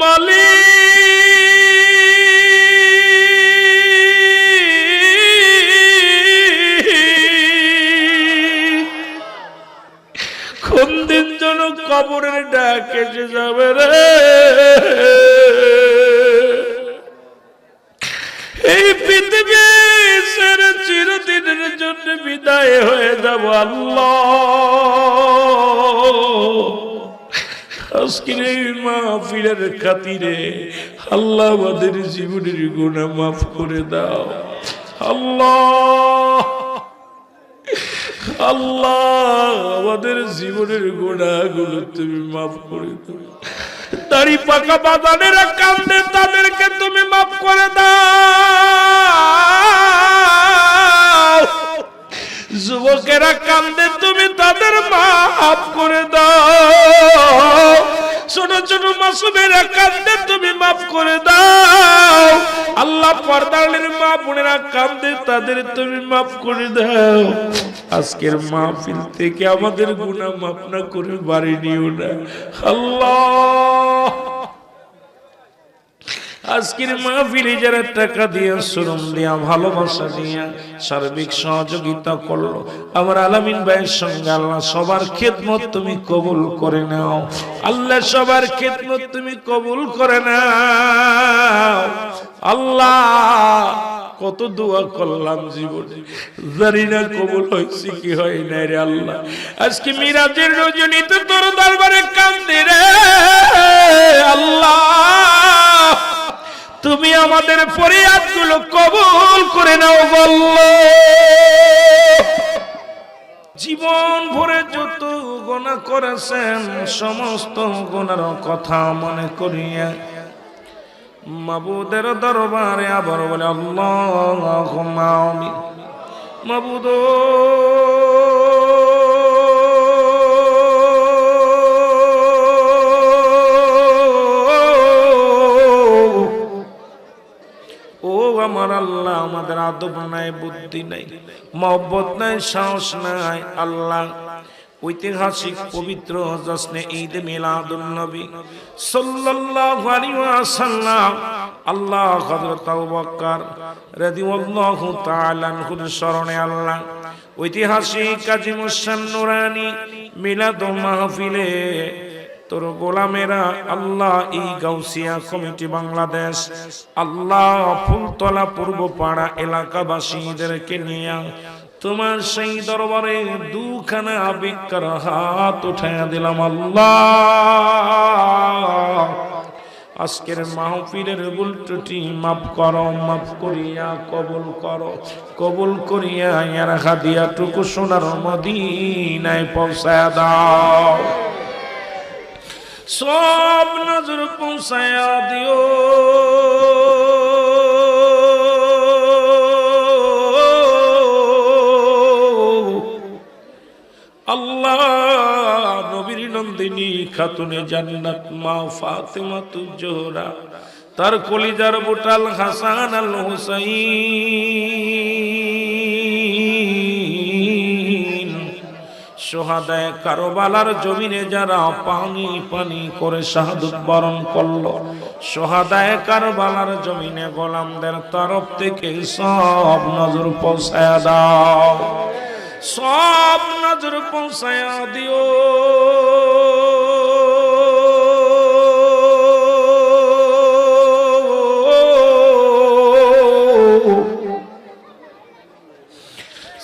মালিক। কোন দিন যেন কবরের ডাক এসে যাবে রে। এই পৃথিবী ছেড়ে চিরদিনের জন্য বিদায় হয়ে যাব, আল্লাহ। আজকের এই মাহফিলের খাতিরে আল্লাহ আমাদের জীবনের গুণা মাফ করে দাও। আল্লাহ আল্লাহ আমাদের জীবনের তুমি মাফ করে দাও। দাড়ি পাকা বাদানেরা কান্দে তাদেরকে তুমি মাফ করে দাও। যুবকেরা কান্দে তুমি তাদের মাফ করে দাও। কান্দে তুমি মাফ করে দাও। আল্লাহ পর্দালের মা বোনেরা কান্দে, তাদের তুমি মাফ করে দাও। আজকের মাহফিল থেকে আমাদের গুণা মাফ না করে বাড়ি নিও না। আল্লাহ! আজকের মাহফিলে যারা টাকা দিয়া, শ্রম দিয়া, ভালোবাসা দিয়া সার্বিক সহযোগিতা করল, আমার আলামিন ভাইয়ের সঙ্গে আল্লাহ সবার খেদমত তুমি কবুল করে নাও। আল্লাহ সবার খেদমত তুমি কবুল করে নাও। আল্লাহ, কত দোয়া করলাম জীবনে। জানি না কবুল হয়েছে কি হয় না রে আল্লাহ। আজকে মিরাজের রজনীতে তোর দরবারে কান্দে রে আল্লাহ। তুমি আমাদের ফরিয়াদগুলো কবুল করে নাও বলল জীবন ভরে যত গোনা করেছেন, সমস্ত গোনার কথা মনে করিয়া মাবুদের দরবারে আবার বলে আল্লাহ মাবুদ আমার আল্লাহ আমাদের আদব নাই, বুদ্ধি নাই, মহব্বত নাই, সাহস নাই, আল্লাহ ঐতিহাসিক পবিত্র জশ্নে ঈদ মিলাদুন নবী সাল্লাল্লাহু আলাইহি ওয়াসাল্লাম। আল্লাহ হযরত আবু বকর রাদিয়াল্লাহু তাআলা আনহুর স্মরণে আল্লাহ ঐতিহাসিক কাজী মুসান নুরানি মিলাদ মাহফিলে তোর গোলামেরা, আল্লাহ এই গাউসিয়া কমিটি বাংলাদেশ, আল্লাহ ফুলতলা পূর্ব পাড়া এলাকাবাসীদেরকে নিয়ে তোমার সেই দরবারে দুখানা আবেগকার হাত উঠাইয়া দিলাম, আল্লাহ। আজকের মাহফিলের ভুল ত্রুটি মাফ করো, মাফ করিয়া কবুল করো, কবুল করিয়া রাখা দিয়া টুকু সোনার মদিনায় পৌঁছায় দাও। সব নজর পৌঁছায়া দিও। আল্লাহ নবীর নন্দিনী খাতুনে জান্নাত মা ফাতেমা তু জোহরা, তার কলিজার বুটাল হাসান আল হুসাইন সোহাদায় কারোবালার জমিনে যারা পানি পানি করে শাহাদুত বরণ করল, সোহাদায় কারবালার জমিনে গোলামদের তরফ থেকে সব নজর পৌঁছায় দাও। সব নজর পৌঁছায় দিও।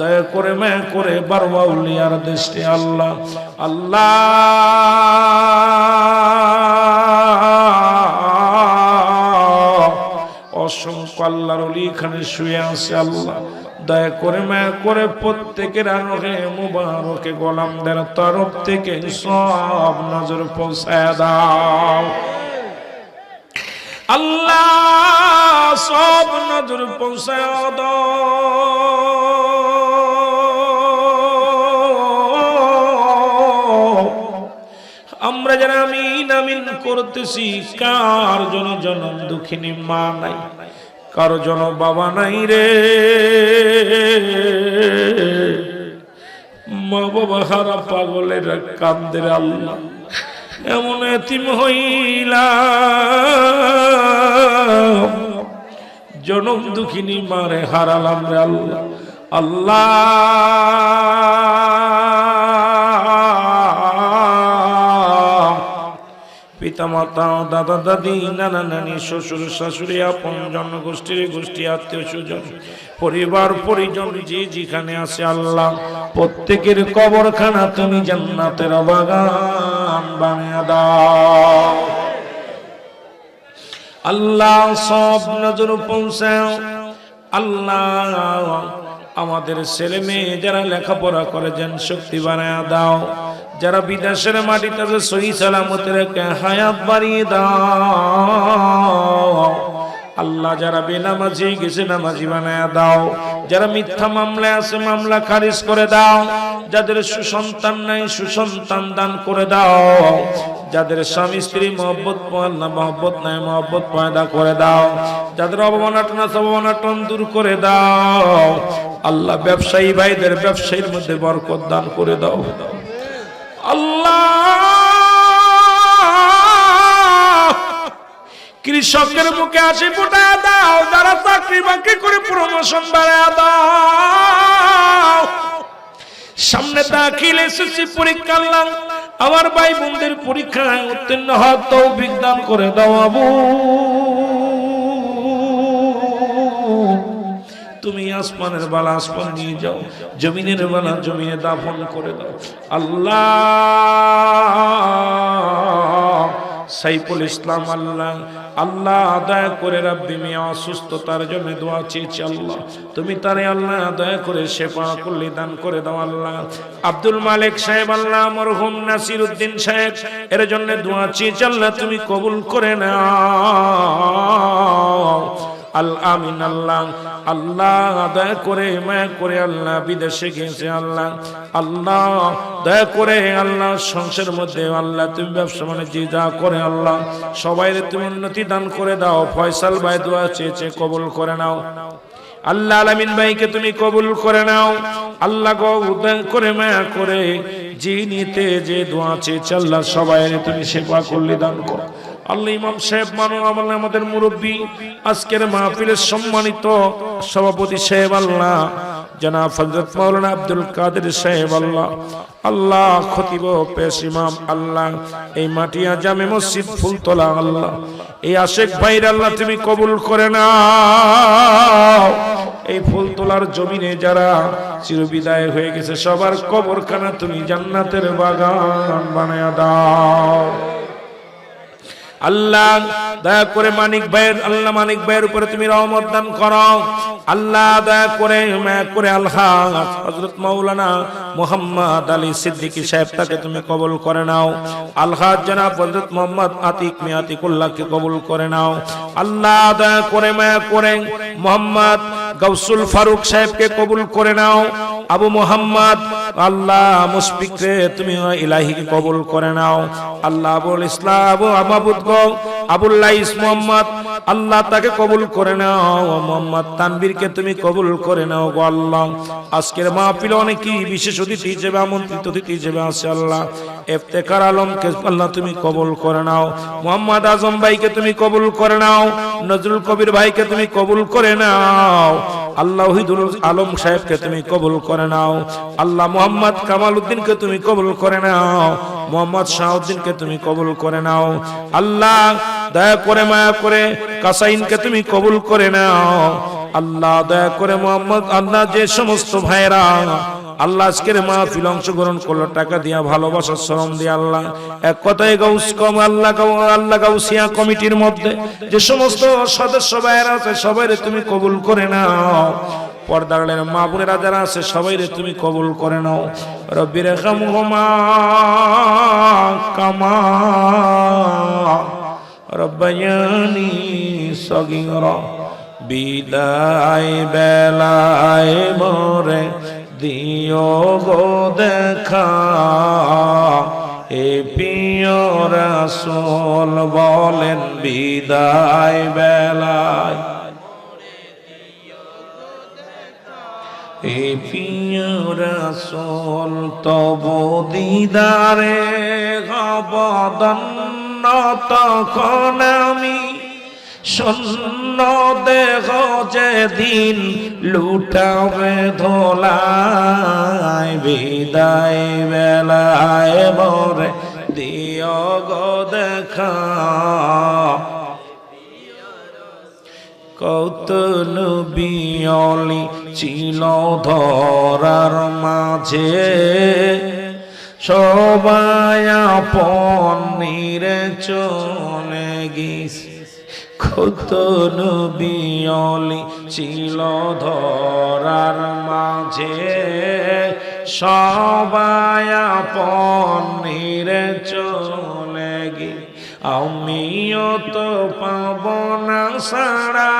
দয়া করে মে করে বারবাউলিয়ার দেশে আল্লাহ আল্লাহ। অসংখ্য আল্লাহর এখানে শুয়ে আছে আল্লাহ। দয়া করে মায়া করে প্রত্যেকের আরোহে মুবারকে গোলামদের তরফ থেকে সব নজর পৌঁছায় দাও। আল্লাহ, সব নজর পৌঁছায় দাও। করতেছি, কার জন জনম দুঃখিনী মা নাই, কারও জন বাবা নাই রে। মা বাবা হারা পাগলের কান্দের আল্লাহ, এমন এতিম হইলা জনম দুঃখিনী মারে হারালাম রে আল্লাহ আল্লাহ। পিতা মাতা দাদা, দাদি, নানা, নানি, শ্বশুর, শাশুড়ি, আপন জনগোষ্ঠীর গোষ্ঠী, আত্মীয় স্বজন, পরিবার, পরিজন যে যেখানে আছে আল্লাহ, প্রত্যেকের কবরখানা তুমি জান্নাতের বাগান বানিয়ে দাও। আল্লাহ সব নজর পৌঁছাও। আল্লাহ আমাদের ছেলে মেয়ে যারা লেখাপড়া করে যেন শক্তি বানায় দাও। যারা বিদেশের মাটিতে আছে সহি সালামতের হায়াত বাড়িয়ে দাও। আল্লাহ যারা বেনামাজি গেছে, নামাজি বানায় দাও। যারা মিথ্যা মামলায় আছে, মামলা খারিজ করে দাও। যাদের সুসন্তান নাই, সুসন্তান দান করে দাও। যাদের স্বামী, স্ত্রী মহব্বত আল্লাহ মহব্বত নাই, মহব্বত পয়দা করে দাও। যাদের অবমানটন আছে অবমানটন দূর করে দাও। আল্লাহ ব্যবসায়ী ভাইদের ব্যবসায়ীর মধ্যে বরকত দান করে দাও। আল্লাহ! কৃষকের মুখে আসি ফুটা দাও, যারা চাকরি বাকরি করে প্রমোশন বাড়া দাও। সামনে দাখিল এসেছি পরীক্ষা আনলাম, আমার ভাই বোনদের পরীক্ষায় উত্তীর্ণ হওয়ার তৌফিক দান করে দাও আবু। তুমি আসমানের বালা আসমান নিয়ে যাও, জমিনের বালা জমিনে দাফন করে দাও। আল্লাহ, সাইফুল ইসলাম আল্লাহ আল্লাহ দয়া করে রাব্বি মিয়া অসুস্থতার জন্য দোয়া চেয়েছি আল্লাহ। তুমি তারে আল্লাহ দয়া করে শেফা করলে দান করে দাও আল্লাহ। আব্দুল মালিক সাহেব আল্লাহ, মরহুম নাসির উদ্দিন সাহেব, এর জন্য দোয়া চেয়েছি আল্লাহ, তুমি কবুল করে নাও। আল আমিন আল্লাহ। আল্লাহ, দয়া করে মায়া করে আল্লাহ, বিদেশে গেছে আল্লাহ। আল্লাহ, দয়া করে আল্লাহ, সংসারের মধ্যে আল্লাহ, তুমি ব্যবসা বাণিজ্য যা করে আল্লাহ সবাই তুমি উন্নতি দান করে দাও, ফয়সাল ভাই দোয়া চেয়েছে কবুল করে নাও। আল্লাহ আলামিন ভাইকে তুমি কবুল করে নাও। আল্লাহ গো উদয় করে মায়া করে জিনিতে যে দোয়া চেয়েছে আল্লাহ সবাই তুমি সেবা করলে দান করো। আল্লাহ ইমাম সাহেব মানো আমলে আমাদের মুরব্বী, আজকের মাহফিলের সম্মানিত সভাপতি সাহেব আল্লাহ, জনাব হযরত মাওলানা আব্দুল কাদের সাহেব আল্লাহ আল্লাহ খতিব পেশ ইমাম আল্লাহ, এই মাটিয়া জামে মসজিদ ফুলতলা আল্লাহ, এই আশেক ভাইর আল্লাহ তুমি কবুল করে নাও। এই ফুল তোলার জমিনে যারা চিরবিদায় হয়ে গেছে, সবার কবরখানা তুমি জান্নাতের বাগান বানায়া দাও। আল্লাহ, দয়া করে মানিক ভাইয়ের, আল্লাহ মানিক ভাইয়ের উপরে তুমি রহমত দান করো। আল্লাহ, দয়া করে, মায়া করে আল্লাহ, হযরত মাওলানা মোহাম্মদ আলী সিদ্দিকী সাহেব তাকে তুমি কবুল করে নাও। আল্লাহ জনাব হযরত মোহাম্মদ আতিক মি আতিকুল্লাহকে কবুল করে নাও। আল্লাহ, দয়া করে, মায়া করে মোহাম্মদ গৌসুল ফারুক সাহেবকে কবুল করে নাও। আবু মোহাম্মদ, আল্লাহ মুশফিক রে তুমি ইলাহিকে কবুল করে নাও। আল্লাহ আবুল ইসলাম আবু আমাবুদ আবুল্লাহ মোহাম্মদ, আল্লাহ তাকে কবুল করে নাও মোহাম্মদ, তানবীরকে তুমি কবুল করে নাও গো আল্লাহ। আজকের মাহফিলে অনেকেই বিশেষ অতিথি হিসেবে আমন্ত্রিত অতিথি হিসেবে আছে আল্লাহ। এফতেকার আলমকে আল্লাহ তুমি কবুল করে নাও, মোহাম্মদ আজম ভাইকে তুমি কবুল করে নাও, নজরুল কবির ভাইকে তুমি কবুল করে নাও আল্লাহ আলম সাহেবকে তুমি কবুল করে নাও। আল্লাহ মোহাম্মদ কামাল উদ্দিনকে তুমি কবুল করে নাও। মোহাম্মদ শাহউদ্দিনকে তুমি কবুল করে নাও। আল্লাহ, দয়া করে মায়া করে কাসাইনকে তুমি কবুল করে নাও। আল্লাহ, দয়া করে মোহাম্মদ আল্লাহ যে সমস্ত ভাইরা আল্লাহ আজকের মাহফিল অংশগ্রহণ করল, টাকা দিয়া ভালোবাসা, শ্রম দিয়ে আল্লাহ। এক কথায় গাউস কম, আল্লাহ আল্লাহ গাউসিয়া কমিটির মধ্যে যে সমস্ত সদস্য ভাইয়েরা আছে সবাই তুমি কবুল করে নাও। পর্দারের মা বোনেরা যারা আছে সবাই তুমি কবুল করে নাও। রব্বির কামা রব্বায়ানি সগীরা, বিদায় বেলায় মরে দিও গো দেখা, এ প্রিয় রাসূল বলেন বিদায় বেলায়। এ প্রিয় রাসূল, তব দিদারে গবদন্ন তখন আমি শূন্য দেহ যেদিন লুটাবে ধোলায় বিদায় বেলায় মরে দিয় গো দেখা। কত নবিয়লি ছিল ধরার মাঝে সবাই আপন নিরে চলে গেছে কত নবিয়লি ছিল ধরার মাঝে। সবাই আপন নিরে চলে গে আমিও তো পাব না সারা।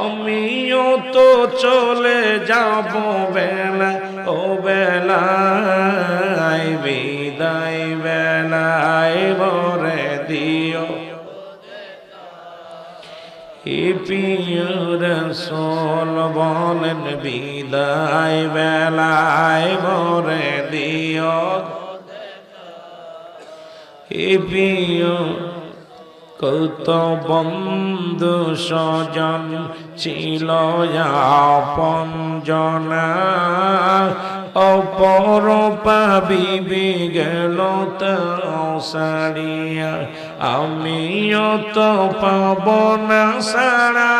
আমিও তো চলে যাব বেলা পিয়র সোল বলেন বিদায় বেলায় ভরে দিও। এ প্রিয় কত বন্ধু স্বজন, ছিল আপন জনা। অপর পাবিবি গেল সারিয়া আমিও তো পাব না সারা।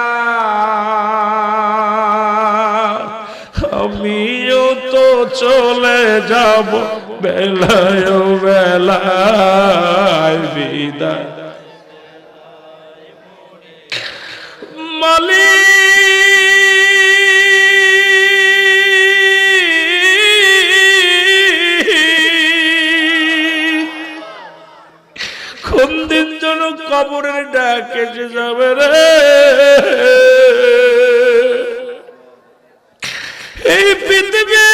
আমিও তো চলে যাব বেলায় বেলায় বিদায়। মালিক কবরের ডাক এসে যাবে রে। এই পৃথিবী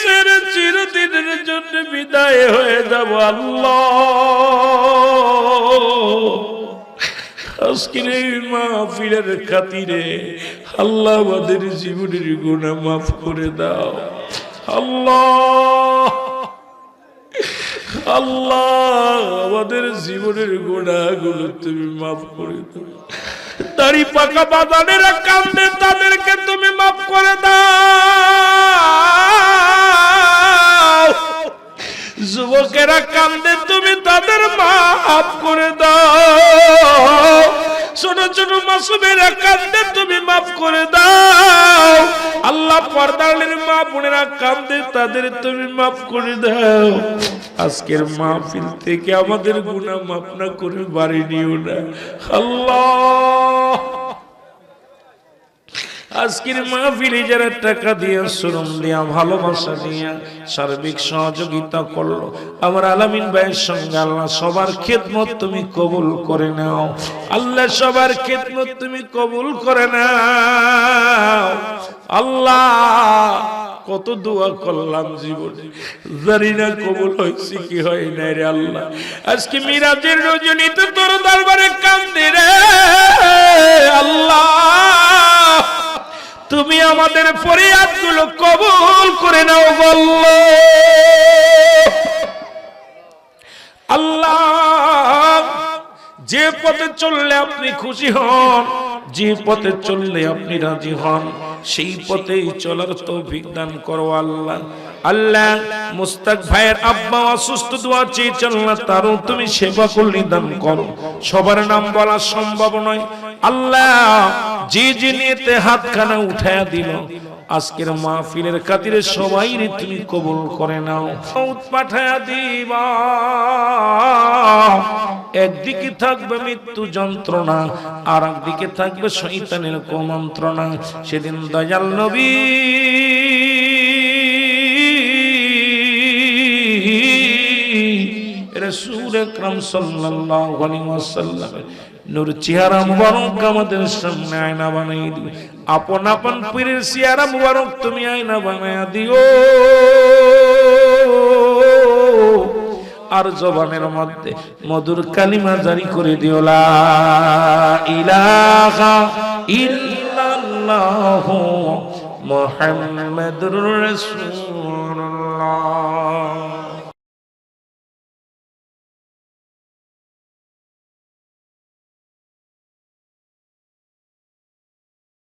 ছেড়ে চিরদিনের জন্য বিদায় হয়ে যাব, আল্লাহ। খাতিরে আল্লাহ আমাদের জীবনের গুণা মাফ করে দাও, আল্লাহ। আল্লাহ, আমাদের জীবনের গোড়াগুলো তুমি মাফ করে দাও। দাড়ি পাকা বাদানেরা কান্দে, তাদেরকে তুমি মাফ করে দাও। যুবকেরা কান্দে, তুমি তাদের মাফ করে দাও। ছোট ছোট মাসুমের কান্দে তুমি মাফ করে দাও। আল্লাহ পর্দালের মা বোনেরা কান্দে, তাদের তুমি মাফ করে দাও। আজকের মাহফিল থেকে আমাদের গুণা মাফ না করে বাড়ি নিও না। আল্লাহ! আজকের মাহফিলে যারা টাকা দিয়া শ্রম দিয়া, ভালোবাসা দিয়া সার্বিক সহযোগিতা করল, আমার আলামিন ভাইয়ের সঙ্গে আল্লাহ সবার খেদমত তুমি কবুল করে নাও। আল্লাহ সবার খেদমত তুমি কবুল করে নাও। আল্লাহ, কত দোয়া করলাম জীবনে। জানি না কবুল হয়েছে কি হয় না রে আল্লাহ। আজকে মিরাজের রজনীতে তোর দরবারে কান্দে রে। আল্লাহ তুমি আমাদের ফরিয়াদগুলো কবুল করে নাও বলল আল্লাহ। যে পথে চললে আপনি খুশি হন, যে পথে চললে আপনি রাজি হন, সেই পথেই চলার তৌফিক দান করো আল্লাহ। আল্লাহ, মুস্তাক ভাইয়ের আব্বা অসুস্থ দোয়া চেয়েছেন আল্লাহ তারও তুমি সেবা করলি দান করো। সবার নাম বলা সম্ভব নয়। আল্লাহ যে যে নিয়েতে হাতখানা উঠায়া দিল, আজকের মাহফিলের খাতিরে সবাই তুমি কবুল করে নাও। পাঠায়া দিবা। একদিকে থাকবে মৃত্যু যন্ত্রণা আর একদিকে থাকবে শৈতানের কুমন্ত্রণা। সেদিন দয়াল নবী রসুল আকরাম সাল্লাল্লাহু আলাইহি নূর চেহারা মুবারক আমাদের সামনে আয়না বানাই দিও। আপন আপন পীরের চেহারা মুবারক তুমি আয়না বানায়া দিও। আর জবানের মধ্যে মধুর কালিমা জারি করে দিও, লা ইলাহা ইল্লাল্লাহু মুহাম্মাদুর রাসূলুল্লাহ।